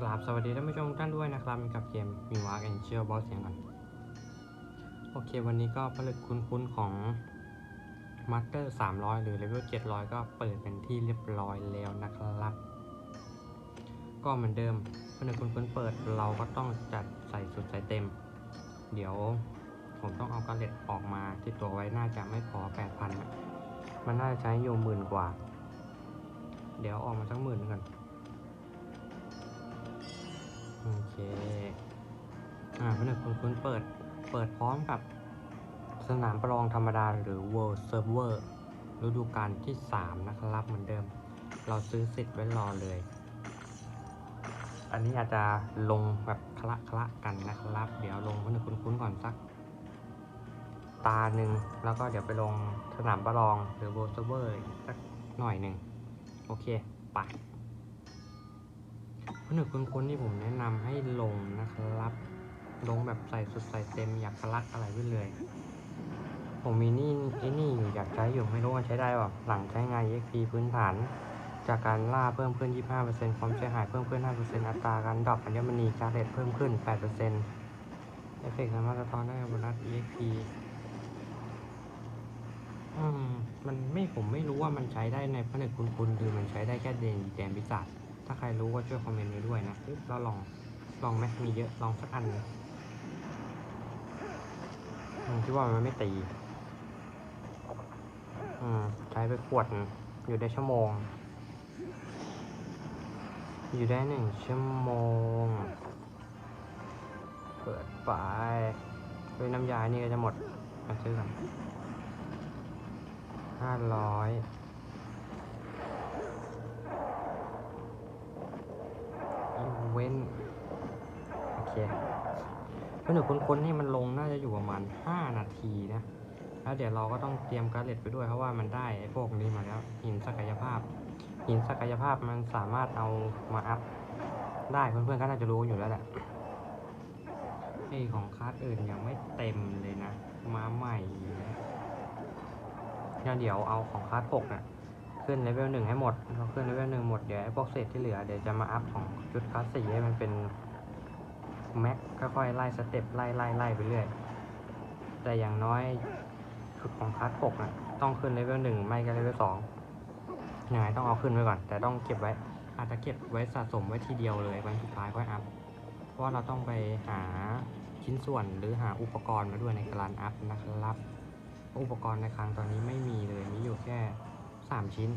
กราบสวัสดีท่านผู้ชมทุกท่านด้วยนะครับกับเกมมีวาร์กแอนเชียบอสเสียงก่อน โอเค วันนี้ก็ผลึกคุ้นๆของมาสเตอร์300 หรือเลเวล700 ก็เปิดเป็นที่เรียบร้อยแล้วนะครับ ก็เหมือนเดิมผลึกคุ้นๆเปิดเราก็ต้องจัดใส่สุดใส่เต็ม เดี๋ยวผมต้องเอากระเล็ดออกมาที่ตัวไว้น่าจะไม่พอ 8,000อะมันน่าจะใช้อยู่หมื่นกว่า เดี๋ยวออกมาสักหมื่นก่อน โอเค อ่าเพื่อนคุณคุณเปิด เปิดพร้อมกับสนามประลองธรรมดาหรือ World Server ฤดูกาลที่ 3 นะครับเหมือนเดิม เราซื้อสิทธิ์ไว้รอเลย อันนี้อาจจะลงแบบคละคละกันนะครับ เดี๋ยวลงเพื่อนคุณคุณก่อนสัก ตาหนึ่งแล้วก็เดี๋ยวไปลงสนามประลองหรือ World Server สักหน่อยหนึ่งโอเค ไป ผนึกคุ้นๆที่ผมแนะนำให้ลงนะครับ ลงแบบใส่สุดใส่เต็มอยากทะลักอะไรไปเลย ผมมีนี่ไอ้นี่อยู่อยากใช้อยู่ไม่รู้ว่าใช้ได้ป่ะหลังใช้งาน EXP พื้นฐาน จากการล่าเพิ่มขึ้น 25%ความเสียหายเพิ่มขึ้น 5%อัตราการดรอปอัญมณีการเลตเพิ่มขึ้น 8%เอฟเฟกต์สามารถสะท้อนได้บนนัด EXP อืมมันไม่ผมไม่รู้ว่ามันใช้ได้ในผนึกคุณๆหรือมันใช้ได้แค่เดนแดนพิศาจ ถ้าใครรู้ก็ช่วยคอมเมนต์ไว้ด้วยนะเราลอง ลองไหมมีเยอะ ลองสักอันเลยผมคิดว่ามันไม่ตีอืมใช้ไปขวดอยู่ได้ชั่วโมง อยู่ได้หนึ่งชั่วโมง เปิดไปด้วยน้ำยานี่ก็จะหมดมาซื้อกันห้าร้อย อีเวนต์โอ เคเพื่อนคุ้นๆนี่มันลงน่าจะอยู่ประมาณ 5 นาทีนะ แล้วเดี๋ยวเราก็ต้องเตรียมการ์ดเล็ตไปด้วยเพราะว่ามันได้ไอ้พวกนี้มาแล้วหินศักยภาพ หินศักยภาพมันสามารถเอามาอัพได้เพื่อนๆก็น่าจะรู้อยู่แล้วแหละไอ้ของคลาสอื่นยังไม่เต็มเลยนะ มาใหม่นะงั้นเดี๋ยวเอาของคลาส6น่ะขึ้นเลเวลหนึ่งให้หมดพอขึ้นเลเวลหนึ่งหมดเดี๋ยวไอ้พวกเศษที่เหลือเดี๋ยวจะมาอัพของชุดคลาสสี่ให้มันเป็น แม็กค่อยๆไล่สเต็ปไล่ไล่ไล่ไปเรื่อย แต่อย่างน้อยชุดของคลาสหกนะต้องขึ้นเลเวลหนึ่งไม่ก็เลเวลสองยังไงต้องเอาขึ้นไว้ก่อน แต่ต้องเก็บไว้อาจจะเก็บไว้สะสมไว้ทีเดียวเลยวันสุดท้ายค่อยอัพ เพราะเราต้องไปหาชิ้นส่วนหรือหาอุปกรณ์มาด้วยในการอัพนะครับ อุปกรณ์ในครั้งตอนนี้ไม่มีเลยมีอยู่แค่สามชิ้น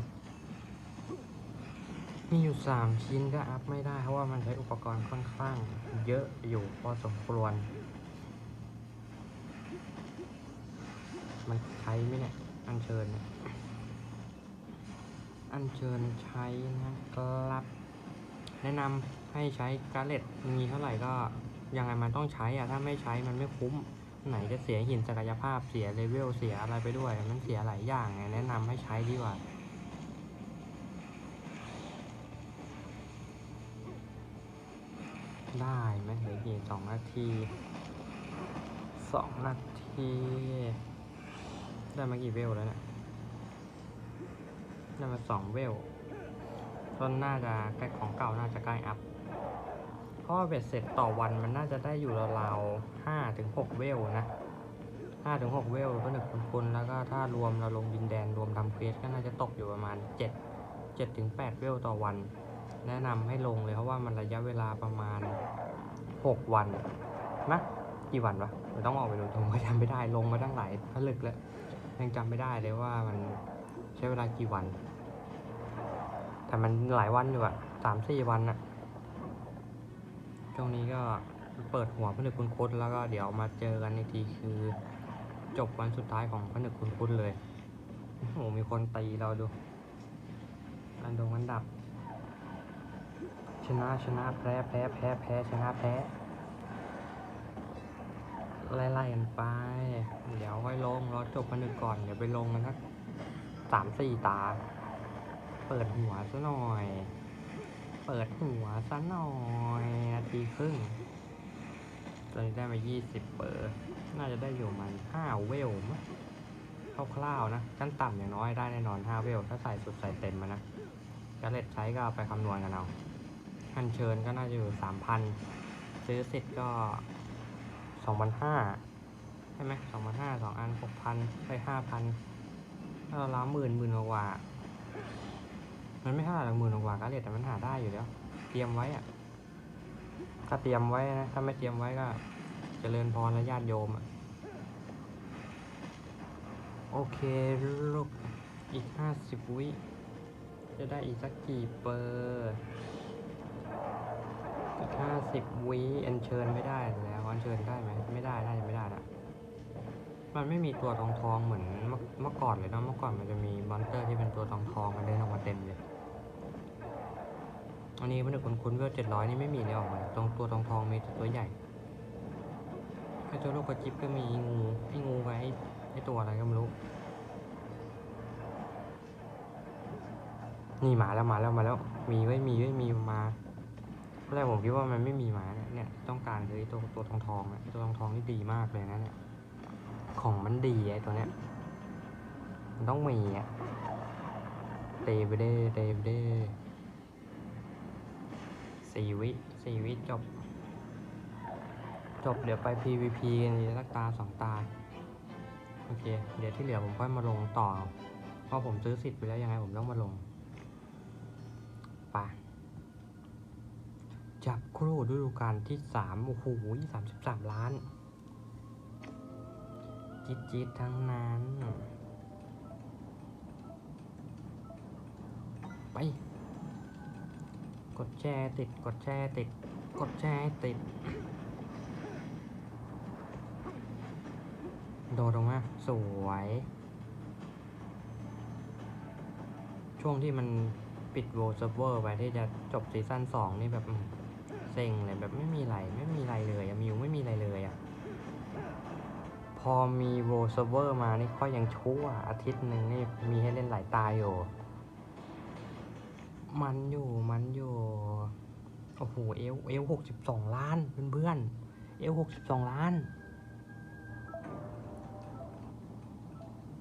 มีอยู่สามชิ้นก็อัพไม่ได้เพราะว่ามันใช้อุปกรณ์ค่อนข้างเยอะอยู่พอสมควร มันใช้ไหมเนี่ยอัญเชิญเนี่ยอัญเชิญใช้นะครับ แนะนำให้ใช้การ์เล็ตมีเท่าไหร่ก็ยังไงมันต้องใช้อะถ้าไม่ใช้มันไม่คุ้มไหนจะเสียหินศักยภาพเสียเลเวลเสียอะไรไปด้วย มันเสียหลายอย่างไงแนะนำให้ใช้ดีกว่า ได้ไหมเหลือกี่สองนาทีสองนาที ได้มากี่เวลแล้วเนี่ยได้มาสองเวลต้นน่าจะใกล้ของเก่าน่าจะใกล้อัพเพราะว่าเบ็ดเสร็จต่อวันมันน่าจะได้อยู่ราวๆห้าถึงหกเวลนะห้าถึงหกเวลก็หนึ่งคุณแล้วก็ถ้ารวมเราลงดินแดนรวมทำเควสก็น่าจะตกอยู่ประมาณเจ็ดเจ็ดถึงแปดเวลต่อวัน แนะนำให้ลงเลยเพราะว่ามันระยะเวลาประมาณหกวันนะกี่วันวะเดี๋ยวต้องออกไปดูผมก็จำไม่ได้ลงมาตั้งหลายผลึกแล้วยังจำไม่ได้เลยว่ามันใช้เวลากี่วัน แต่มันหลายวันอยู่อะสามสี่วันอะช่วงนี้ก็เปิดหัวผนึกคุณคุดแล้วก็เดี๋ยวมาเจอกันในทีคือจบวันสุดท้ายของผนึกคุณคุดเลยโอ้โหมีคนตีเราดูอันดงอันดับ ชนะชนะแพ้แพ้แพ้แพ้ชนะแพ้ไล่ไล่กันไป เดี๋ยวค่อยลงรอจบผนึกก่อน เดี๋ยวไปลงกันสักสามสี่ตา เปิดหัวซะหน่อย เปิดหัวซะหน่อยนาทีครึ่งตอนนี้ได้มา20เปอร์ น่าจะได้อยู่มัน5เวลมั้งคร่าวๆนะ ขั้นต่ำอย่างน้อยได้แน่นอน5เวล ถ้าใส่สุดใส่เต็มมานะกระเล็ดใช้ก็ไปคำนวณกันเอา อันเชิญก็น่าจะอยู่สามพันซื้อเสร็จก็สองพันห้าใช่ไหมสองพันห้าสองอันหกพันไปห้าพันถ้าเราล้าหมื่นหมื่นกว่า มันไม่เท่าหร่หรอกหมื่นกว่าก็เลยแต่มันหาได้อยู่แล้ว เตรียมไว้อะถ้าเตรียมไว้นะ ถ้าไม่เตรียมไว้ก็เจริญพรและญาติโยมอะโอเคลูกอีกห้าสิบวิจะได้อีกสักกี่เปอร์ อีกห้าสิบวิอัญเชิญไม่ได้แล้วอัญเชิญได้ไหมไม่ได้น่าจะไม่ได้ละมันไม่มีตัวทองทองเหมือนเมื่อก่อนเลยเนาะเมื่อก่อนมันจะมีมอนเตอร์ที่เป็นตัวทองทองมันเดินออกมาเต็มเลยอันนี้มันเด็กคุ้นๆเวลเจ็ดร้อยนี่ไม่มีเลยออกมาตรงตัวทองทองมีแต่ตัวใหญ่ไอตัวลูกกระจิบก็มีงูไองูกับไอตัวอะไรก็ไม่รู้นี่มาแล้วมาแล้วมาแล้วมีไว้มีไว้มีมา แรกผมคิดว่ามันไม่มีมาเนี่ยเนี่ยต้องการคือตัวตัวทองทองๆอะไอ้ตัวทองทองนี่ดีมากเลยนะเนี่ยของมันดีไอ้ตัวเนี้ยมันต้องมีอะเตไปเด้เตไปเด้สี่วิสี่วิจบ จบเดี๋ยวไป PVP กันดีสักตาสองตา โอเค เดี๋ยวที่เหลือผมค่อยมาลงต่อ เพราะผมซื้อสิทธิ์ไปแล้วยังไงผมต้องมาลง ไป จับโครฤดูกาลที่สามโอ้โหสามสิบสามล้าน จิตจิตทั้งนั้น ไป กดแชร์ติด กดแชร์ติด กดแชร์ติด โดดลงมา สวย ช่วงที่มันปิดโวลเซิร์ฟเวอร์ไปที่จะจบซีซั่นสองนี่แบบ เซ็งเลยแบบไม่มีอะไรไม่มีอะไรเลยอะมิวไม่มีอะไรเลยอะพอมีโวลเซิเวอร์มานี่ก็ยังชั่วอาทิตย์หนึ่งนี่มีให้เล่นหลายตาอยู่ มันอยู่มันอยู่โอ้โหเอลเอลหกสิบสองล้านเพื่อนๆเอลหกสิบสองล้าน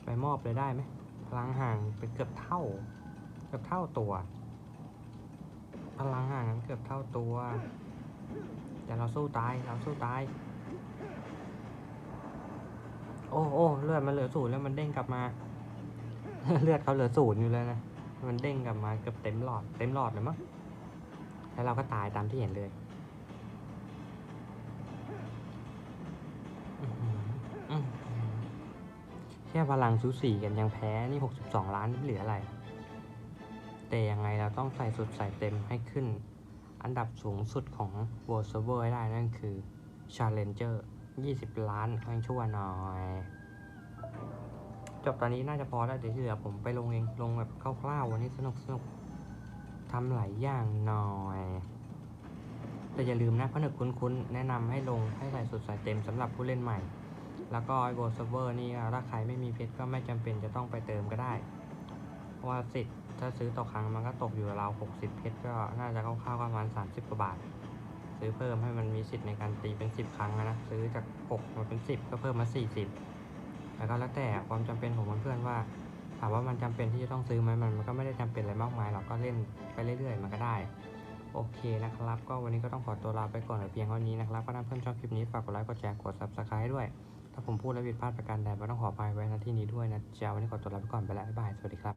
ไปมอบเลยได้ไหมพลังห่างเป็นเกือบเท่า เกือบเท่าตัว พลังห่างกันเกือบเท่าตัว แต่เราสู้ตาย เราสู้ตาย โอ้โอ้เลือดมันเหลือศูนย์แล้วมันเด้งกลับมา เลือดเขาเหลือศูนย์อยู่แล้วนะ มันเด้งกลับมาเกือบเต็มหลอด เต็มหลอดเลยมั้ง แล้วเราก็ตายตามที่เห็นเลยแค่พลังสูสีกันยังแพ้นี่หกสิบสองล้านเหลืออะไร แต่ยังไงเราต้องใส่สุดใส่เต็มให้ขึ้น อันดับสูงสุดของ World Server ได้นั่นคือ Challenger 20 ล้านค่อยชั่วหน่อย จบตอนนี้น่าจะพอแล้วเดี๋ยวที่เหลือผมไปลงเอง ลงแบบคร่าวๆวันนี้สนุกสนุกทำหลายอย่างหน่อย แต่อย่าลืมนะผนึกคุ้นๆ แนะนำให้ลงให้ใส่สุดใส่เต็มสำหรับผู้เล่นใหม่ แล้วก็ไอโบเซเวอร์นี่ถ้าใครไม่มีเพชรก็ไม่จำเป็นจะต้องไปเติมก็ได้พราะว่าสิทธิ์ ถ้าซื้อต่อครั้งมันก็ตกอยู่ราว60เพชรก็น่าจะคร่าวๆประมาณ30กว่าบาท ซื้อเพิ่มให้มันมีสิทธิ์ในการตีเป็น10ครั้งนะซื้อจาก6มาเป็น10ก็เพิ่มมา40แล้วก็แล้วแต่ความจำเป็นของเพื่อนๆว่าถามว่ามันจำเป็นที่จะต้องซื้อไหมมันมันก็ไม่ได้จำเป็นอะไรมากมายเราก็เล่นไปเรื่อยๆ มันก็ได้โอเคนะครับ ก็วันนี้ก็ต้องขอตัวลาไปก่อนแต่เพียงเท่านี้นะครับ ก็ถ้าเพื่อนชอบคลิปนี้ฝากกดไลค์กดแชร์กด subscribe ด้วย ถ้าผมพูดแล้วผิดพลาดประการใดก็ต้องขออภัยไว้ณที่นี้ด้วยนะเจ้าวันนี้ขอตัวลาไปก่อนไปแล้วบ๊ายบายสวัสดีครับ